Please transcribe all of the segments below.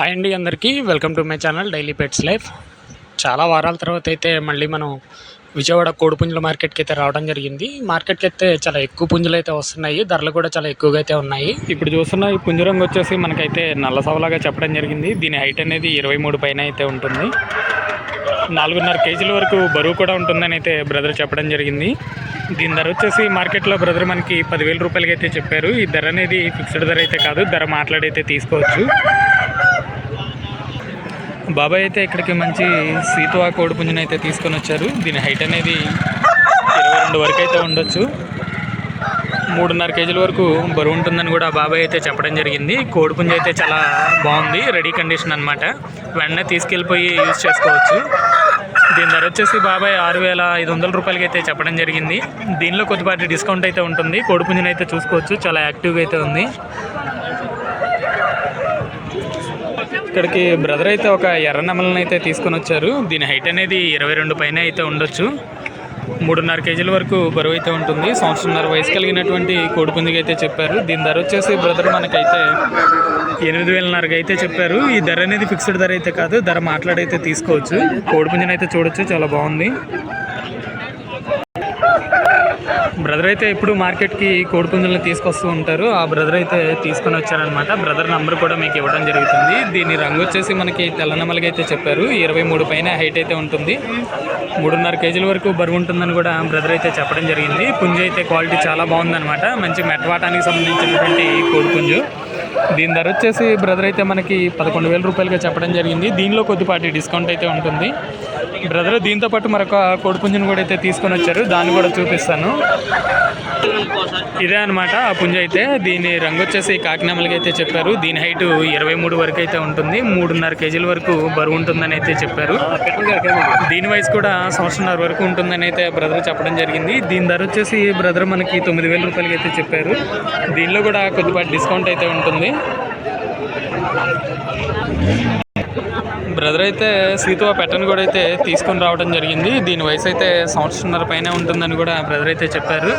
Hi అండి అందరికీ. Welcome to my channel daily pets life. చాలా వారాల తర్వాత అయితే మళ్ళీ మనం విజయవాడ కోడిపుంజుల మార్కెట్కి అయితే రావడం జరిగింది. మార్కెట్కి అయితే చాలా ఎక్కువ పుంజులు అయితే వస్తున్నాయి. ధరలు కూడా చాలా ఎక్కువగా అయితే ఉన్నాయి. ఇప్పుడు చూస్తున్న ఈ పుంజు రంగు వచ్చేసి మనకైతే నల్ల సవలాగా చెప్పడం జరిగింది. దీని హైట్ అనేది ఇరవై మూడు పైన అయితే ఉంటుంది. నాలుగున్నర కేజీల వరకు బరువు కూడా ఉంటుందని అయితే బ్రదర్ చెప్పడం జరిగింది. దీని ధర వచ్చేసి మార్కెట్లో బ్రదర్ మనకి పదివేల రూపాయలకి అయితే చెప్పారు. ఈ ధర అనేది ఫిక్స్డ్ ధర అయితే కాదు. ధర మాట్లాడైతే తీసుకోవచ్చు. బాబాయ్ అయితే ఇక్కడికి మంచి సీతువా కోడిపుంజుని అయితే తీసుకొని వచ్చారు. దీని హైట్ అనేది ఇరవై రెండు వరకు అయితే ఉండొచ్చు. మూడున్నర కేజీల వరకు బరువు ఉంటుందని కూడా బాబాయ్ అయితే చెప్పడం జరిగింది. కోడిపుంజ అయితే చాలా బాగుంది రెడీ కండిషన్ అనమాట వెంటనే తీసుకెళ్ళిపోయి యూజ్ చేసుకోవచ్చు. దీని ధర వచ్చేసి బాబాయ్ ఆరు వేల ఐదు వందల రూపాయలకి అయితే చెప్పడం జరిగింది. దీనిలో కొద్దిపాటి డిస్కౌంట్ అయితే ఉంటుంది. కోడిపుంజుని అయితే చూసుకోవచ్చు. చాలా యాక్టివ్గా అయితే ఉంది. ఇక్కడికి బ్రదర్ అయితే ఒక ఎర్ర నెమలను అయితే తీసుకొని వచ్చారు. దీని హైట్ అనేది ఇరవై రెండు పైన అయితే ఉండొచ్చు. మూడున్నర కేజీల వరకు బరువు అయితే ఉంటుంది. సంవత్సరంన్నర వయసు కలిగినటువంటి కోడిపుంజికి అయితే చెప్పారు. దీని ధర వచ్చేసి బ్రదర్ మనకైతే ఎనిమిది వేలన్నరకి అయితే చెప్పారు. ఈ ధర అనేది ఫిక్స్డ్ ధర అయితే కాదు. ధర మాట్లాడైతే తీసుకోవచ్చు. కోడిపుంజనైతే చూడొచ్చు. చాలా బాగుంది. బ్రదర్ అయితే ఎప్పుడు మార్కెట్కి కోడిపుంజులను తీసుకొస్తూ ఉంటారు. ఆ బ్రదర్ అయితే తీసుకొని వచ్చారనమాట బ్రదర్ నంబర్ కూడా మీకు ఇవ్వడం జరుగుతుంది. దీని రంగు వచ్చేసి మనకి తెల్లనమ్మలకి అయితే చెప్పారు. ఇరవై మూడు పైన హైట్ అయితే ఉంటుంది. మూడున్నర కేజీల వరకు బరువు ఉంటుందని కూడా బ్రదర్ అయితే చెప్పడం జరిగింది. పుంజు అయితే క్వాలిటీ చాలా బాగుందనమాట మంచి మెట్వాటానికి సంబంధించినటువంటి కోడిపుంజు దీని ధర వచ్చేసి బ్రదర్ అయితే మనకి పదకొండు వేల రూపాయలుగా చెప్పడం జరిగింది. దీనిలో కొద్దిపాటి డిస్కౌంట్ అయితే ఉంటుంది. బ్రదర్ దీంతో పాటు మరొక కోడిపుంజును కూడా అయితే తీసుకొని వచ్చారు. దాన్ని కూడా చూపిస్తాను. ఇదే అనమాట ఆ పుంజ అయితే. దీని రంగు వచ్చేసి కాకినామలకి అయితే చెప్పారు. దీని హైట్ ఇరవై మూడు వరకు అయితే ఉంటుంది. మూడున్నర కేజీల వరకు బరువు ఉంటుందని అయితే చెప్పారు. దీని వయసు కూడా సంవత్సరంన్నర వరకు ఉంటుందని అయితే బ్రదర్ చెప్పడం జరిగింది. దీని ధర వచ్చేసి బ్రదర్ మనకి తొమ్మిది వేల రూపాయలకి అయితే చెప్పారు. దీనిలో కూడా కొద్దిపాటి డిస్కౌంట్ అయితే ఉంటుంది. బ్రదర్ అయితే సీతువా పెట్టను కూడా అయితే తీసుకొని రావడం జరిగింది. దీని వయసు అయితే సంవత్సరంన్నర పైన ఉంటుందని కూడా బ్రదర్ అయితే చెప్పారు.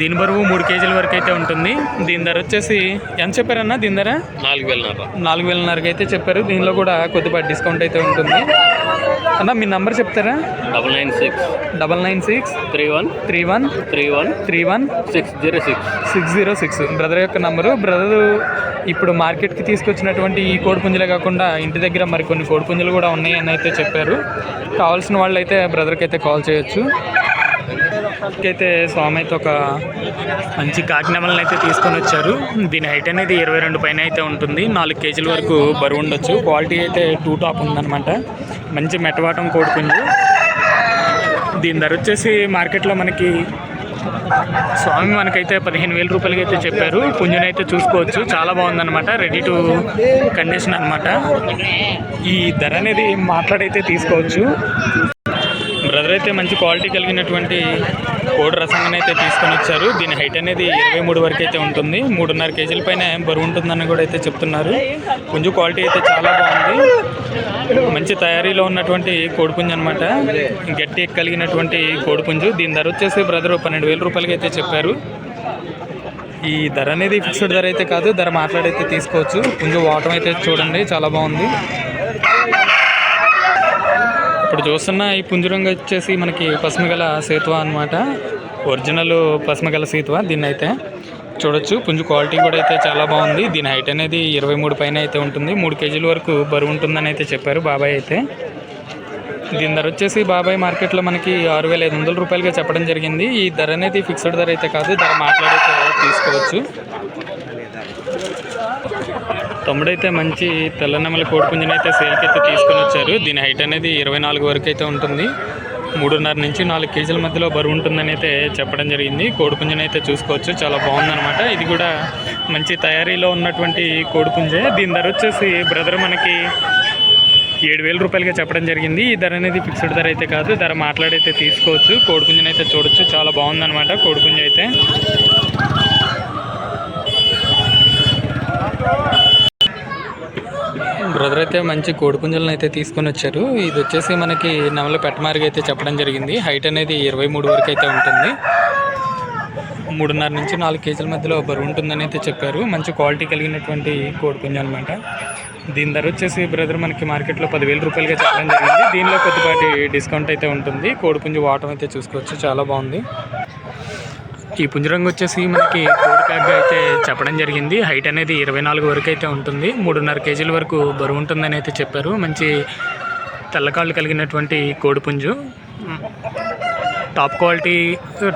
దీని బరువు మూడు కేజీల వరకు అయితే ఉంటుంది. దీని ధర వచ్చేసి ఎంత చెప్పారన్నా? దీని ధర? నాలుగు వేలన్నర నాలుగు వేలన్నరకి అయితే చెప్పారు. దీనిలో కూడా కొద్దిపాటి డిస్కౌంట్ అయితే ఉంటుంది. అన్న మీ నంబర్ చెప్తారా? Double nine six double nine six three one three one three one three one six zero six six zero six. Brother యొక్క నంబరు. బ్రదర్ ఇప్పుడు మార్కెట్కి తీసుకొచ్చినటువంటి ఈ కోడిపుంజలే కాకుండా ఇంటి దగ్గర మరికొన్ని కోడిపుంజలు కూడా ఉన్నాయి అని అయితే చెప్పారు. కావాల్సిన వాళ్ళు అయితే బ్రదర్కి అయితే కాల్ చేయొచ్చు. అయితే స్వామి అయితే ఒక మంచి కాకినమలను అయితే తీసుకొని వచ్చారు. దీని హైట్ అనేది ఇరవై రెండు పైన అయితే ఉంటుంది. నాలుగు కేజీల వరకు బరువు ఉండొచ్చు. క్వాలిటీ అయితే టూ టాప్ ఉందన్నమాట. మంచి మెటవాటం కోడుకుంది దీని ధర వచ్చేసి మార్కెట్లో మనకి స్వామి మనకైతే పదిహేను వేల రూపాయలకి అయితే చెప్పారు. పుంజుని అయితే చూసుకోవచ్చు. చాలా బాగుందన్నమాట. రెడీ టు కండిషన్ అనమాట ఈ ధర అనేది మాట్లాడైతే తీసుకోవచ్చు. బ్రదర్ అయితే మంచి క్వాలిటీ కలిగినటువంటి కోడి రసంగా అయితే తీసుకొని వచ్చారు. దీని హైట్ అనేది ఇరవై మూడు వరకు అయితే ఉంటుంది. మూడున్నర కేజీల పైన బరువు ఉంటుందని కూడా అయితే చెప్తున్నారు. పుంజు క్వాలిటీ అయితే చాలా బాగుంది. మంచి తయారీలో ఉన్నటువంటి కోడిపుంజు అనమాట గట్టి కలిగినటువంటి కోడిపుంజు దీని ధర వచ్చేసి బ్రదర్ పన్నెండు వేల రూపాయలకి అయితే చెప్పారు. ఈ ధర అనేది ఫిక్స్డ్ ధర అయితే కాదు. ధర మాట్లాడైతే తీసుకోవచ్చు. పుంజు వాటం అయితే చూడండి. చాలా బాగుంది. ఇప్పుడు చూస్తున్న ఈ పుంజురంగు వచ్చేసి మనకి పసుమగల సేతువ అనమాట ఒరిజినల్ పసుమగల సేతువ దీన్ని అయితే చూడొచ్చు పుంజు క్వాలిటీ కూడా అయితే చాలా బాగుంది. దీని హైట్ అనేది ఇరవై మూడు పైన అయితే ఉంటుంది. మూడు కేజీల వరకు బరువు ఉంటుందని అయితే చెప్పారు బాబాయ్ అయితే. దీని ధర వచ్చేసి బాబాయ్ మార్కెట్లో మనకి ఆరు వేల ఐదు వందల రూపాయలుగా చెప్పడం జరిగింది. ఈ ధర అనేది ఫిక్స్డ్ ధర అయితే కాదు ధర మాట్లాడే తీసుకోవచ్చు. తమ్ముడైతే మంచి తెల్లనెమల కోడిపుంజుని అయితే సేల్కి అయితే తీసుకొని వచ్చారు. దీని హైట్ అనేది ఇరవై నాలుగు వరకు అయితే ఉంటుంది. మూడున్నర నుంచి నాలుగు కేజీల మధ్యలో బరువు ఉంటుందని అయితే చెప్పడం జరిగింది. కోడిపుంజుని అయితే చూసుకోవచ్చు. చాలా బాగుందన్నమాట. ఇది కూడా మంచి తయారీలో ఉన్నటువంటి కోడిపుంజే దీని ధర వచ్చేసి బ్రదర్ మనకి ఏడు వేల రూపాయలుగా చెప్పడం జరిగింది. ఈ ధర అనేది ఫిక్స్డ్ ధర అయితే కాదు. ధర మాట్లాడైతే తీసుకోవచ్చు. కోడిపుంజుని అయితే చూడొచ్చు. చాలా బాగుందన్నమాట కోడిపుంజ అయితే. బ్రదర్ అయితే మంచి కోడిపుంజలను అయితే తీసుకొని వచ్చారు ఇది వచ్చేసి మనకి నవల పెట్టమారిగా అయితే చెప్పడం జరిగింది. హైట్ అనేది ఇరవై మూడు వరకు అయితే ఉంటుంది. మూడున్నర నుంచి నాలుగు కేజీల మధ్యలో బరువు ఉంటుందని అయితే చెప్పారు. మంచి క్వాలిటీ కలిగినటువంటి కోడిపుంజు అనమాట దీని ధర వచ్చేసి బ్రదర్ మనకి మార్కెట్లో పదివేల రూపాయలుగా చెప్పడం జరిగింది. దీనిలో కొద్దిపాటి డిస్కౌంట్ అయితే ఉంటుంది. కోడిపుంజ వాటం అయితే చూసుకోవచ్చు. చాలా బాగుంది. ఈ పుంజరంగు వచ్చేసి మనకి కోడి ప్యాక్గా అయితే చెప్పడం జరిగింది. హైట్ అనేది ఇరవై నాలుగు వరకు అయితే ఉంటుంది. మూడున్నర కేజీల వరకు బరువు ఉంటుందని అయితే చెప్పారు. మంచి తెల్లకాళ్ళు కలిగినటువంటి కోడి పుంజు. టాప్ క్వాలిటీ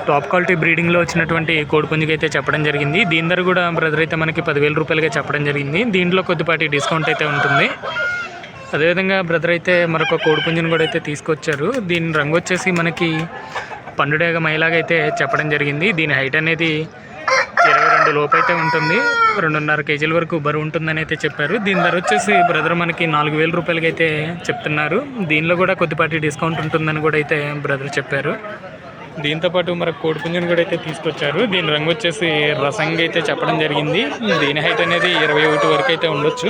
టాప్ క్వాలిటీ బ్రీడింగ్లో వచ్చినటువంటి కోడి పుంజుకి అయితే చెప్పడం జరిగింది. దీని ధర కూడా బ్రదర్ అయితే మనకి పదివేల రూపాయలుగా చెప్పడం జరిగింది. దీంట్లో కొద్దిపాటి డిస్కౌంట్ అయితే ఉంటుంది. అదేవిధంగా బ్రదర్ అయితే మరొక కోడి పుంజుని కూడా అయితే తీసుకొచ్చారు. దీని రంగు వచ్చేసి మనకి పండుడేగ మహిళగైతే అయితే చెప్పడం జరిగింది. దీని హైట్ అనేది ఇరవై రెండు లోపు అయితే ఉంటుంది. రెండున్నర కేజీల వరకు బరువు ఉంటుందని అయితే చెప్పారు. దీని ధర వచ్చేసి బ్రదర్ మనకి నాలుగు వేల రూపాయలకి అయితే చెప్తున్నారు. దీనిలో కూడా కొద్దిపాటి డిస్కౌంట్ ఉంటుందని కూడా అయితే బ్రదర్ చెప్పారు. దీంతో పాటు మనకు కూడా అయితే తీసుకొచ్చారు. దీని రంగు వచ్చేసి రసంగా అయితే చెప్పడం జరిగింది. దీని హైట్ అనేది ఇరవై ఒకటి వరకు అయితే ఉండొచ్చు.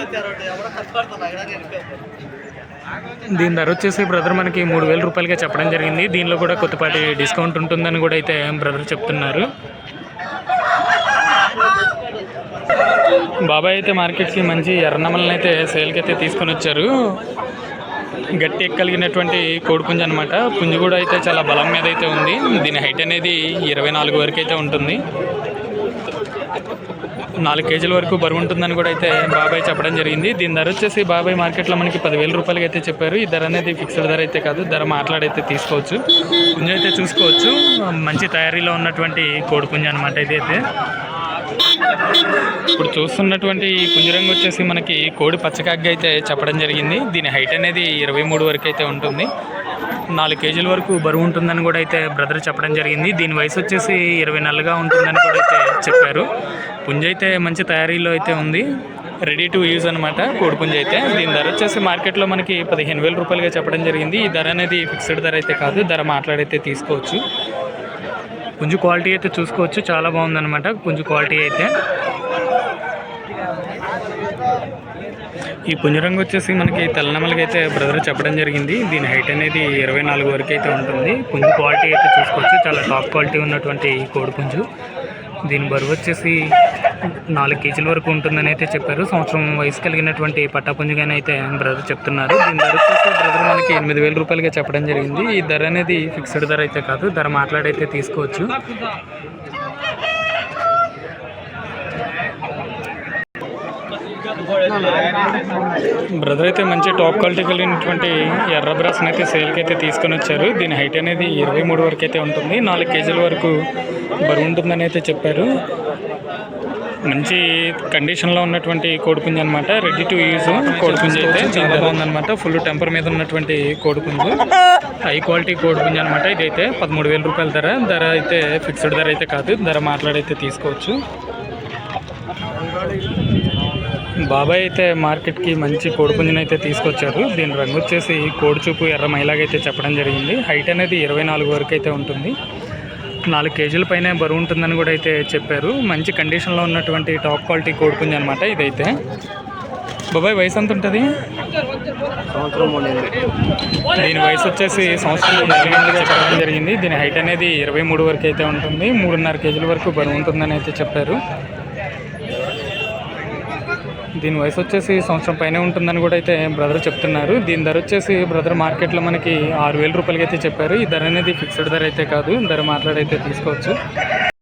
దీని ధర వచ్చేసి బ్రదర్ మనకి మూడు వేల రూపాయలుగా చెప్పడం జరిగింది. దీనిలో కూడా కొద్దిపాటి డిస్కౌంట్ ఉంటుందని కూడా అయితే బ్రదర్ చెప్తున్నారు. బాబాయ్ అయితే మార్కెట్కి మంచి ఎర్రనమలను అయితే సేల్కి అయితే తీసుకొని వచ్చారు. గట్టి కలిగినటువంటి కోడిపుంజ అనమాట పుంజు కూడా అయితే చాలా బలం మీద అయితే ఉంది. దీని హైట్ అనేది ఇరవై నాలుగు వరకు అయితే ఉంటుంది. నాలుగు కేజీల వరకు బరువు ఉంటుందని కూడా అయితే బాబాయ్ చెప్పడం జరిగింది. దీని ధర వచ్చేసి బాబాయ్ మార్కెట్లో మనకి పదివేల రూపాయలకి అయితే చెప్పారు. ఈ ధర అనేది ఫిక్స్డ్ ధర అయితే కాదు. ధర మాట్లాడైతే తీసుకోవచ్చు. పుంజ అయితే చూసుకోవచ్చు. మంచి తయారీలో ఉన్నటువంటి కోడి పుంజ అనమాట ఇదైతే ఇప్పుడు చూస్తున్నటువంటి ఈ పుంజరంగు వచ్చేసి మనకి కోడి పచ్చకాగ్గా అయితే చెప్పడం జరిగింది. దీని హైట్ అనేది ఇరవై మూడు వరకు అయితే ఉంటుంది. నాలుగు కేజీల వరకు బరువు ఉంటుందని కూడా అయితే బ్రదర్ చెప్పడం జరిగింది. దీని వయసు వచ్చేసి ఇరవై నెలలుగా ఉంటుందని కూడా అయితే చెప్పారు. పుంజ అయితే మంచి తయారీలో అయితే ఉంది. రెడీ టు యూజ్ అనమాట కోడిపుంజ అయితే. దీని ధర వచ్చేసి మార్కెట్లో మనకి పదిహేను వేల రూపాయలుగా చెప్పడం జరిగింది. ఈ ధర అనేది ఫిక్స్డ్ ధర అయితే కాదు ధర మాట్లాడైతే తీసుకోవచ్చు. పుంజు క్వాలిటీ అయితే చూసుకోవచ్చు చాలా బాగుందన్నమాట పుంజు క్వాలిటీ అయితే. ఈ పుంజరంగు వచ్చేసి మనకి తెల్లనమలకి అయితే బ్రదర్ చెప్పడం జరిగింది. దీని హైట్ అనేది ఇరవై నాలుగు వరకు అయితే ఉంటుంది. పుంజు క్వాలిటీ అయితే చూసుకోవచ్చు. చాలా టాప్ క్వాలిటీ ఉన్నటువంటి ఈ కోడి పుంజు. దీని బరువు వచ్చేసి నాలుగు కేజీల వరకు ఉంటుందని అయితే చెప్పారు. సంవత్సరం వయసు కలిగినటువంటి పట్టాపుంజుగానే అయితే బ్రదర్ చెప్తున్నారు. దీని ధర వచ్చేసి బ్రదర్ మనకి ఎనిమిది వేల రూపాయలుగా చెప్పడం జరిగింది. ఈ ధర అనేది ఫిక్స్డ్ ధర అయితే కాదు. ధర మాట్లాడైతే తీసుకోవచ్చు. బ్రదర్ అయితే మంచి టాప్ క్వాలిటీ కలిగినటువంటి ఎర్ర బ్రాస్ని అయితే సేల్కి అయితే తీసుకొని వచ్చారు. దీని హైట్ అనేది ఇరవై మూడు వరకు అయితే ఉంటుంది. నాలుగు కేజీల వరకు బరువు ఉంటుందని అయితే చెప్పారు. మంచి కండిషన్లో ఉన్నటువంటి కోడిపుంజు అనమాట రెడీ టు యూజ్ కోడిపుంజ్ అయితే చాలా బాగుందనమాట ఫుల్ టెంపర్ మీద ఉన్నటువంటి కోడిపుంజు. హై క్వాలిటీ కోడిపుంజు అనమాట ఇదైతే. పదమూడు వేల రూపాయల ధర. ధర అయితే ఫిక్స్డ్ ధర అయితే కాదు. ధర మాట్లాడైతే తీసుకోవచ్చు. బాబాయ్ అయితే మార్కెట్కి మంచి కోడిపుంజుని అయితే తీసుకొచ్చారు. దీని రంగు వచ్చేసి కోడి చూపు ఎర్ర మైలాగైతే చెప్పడం జరిగింది. హైట్ అనేది ఇరవై నాలుగు వరకు అయితే ఉంటుంది. నాలుగు కేజీల పైన బరువు ఉంటుందని కూడా అయితే చెప్పారు. మంచి కండిషన్లో ఉన్నటువంటి టాప్ క్వాలిటీ కోడిపుంజు అనమాట ఇదైతే. బాబాయ్ వయసు ఎంత ఉంటుంది? దీని వయసు వచ్చేసి సంవత్సరం చెప్పడం జరిగింది. దీని హైట్ అనేది ఇరవై మూడు వరకు అయితే ఉంటుంది. మూడున్నర కేజీల వరకు బరువు ఉంటుందని అయితే చెప్పారు. దీని వయసు వచ్చేసి సంవత్సరం పైనే ఉంటుందని కూడా అయితే బ్రదర్ చెప్తున్నారు. దీని ధర వచ్చేసి బ్రదర్ మార్కెట్లో మనకి ఆరు వేల రూపాయలకి అయితే చెప్పారు. ఈ ధర అనేది ఫిక్స్డ్ ధర అయితే కాదు. ధర మాట్లాడైతే తీసుకోవచ్చు.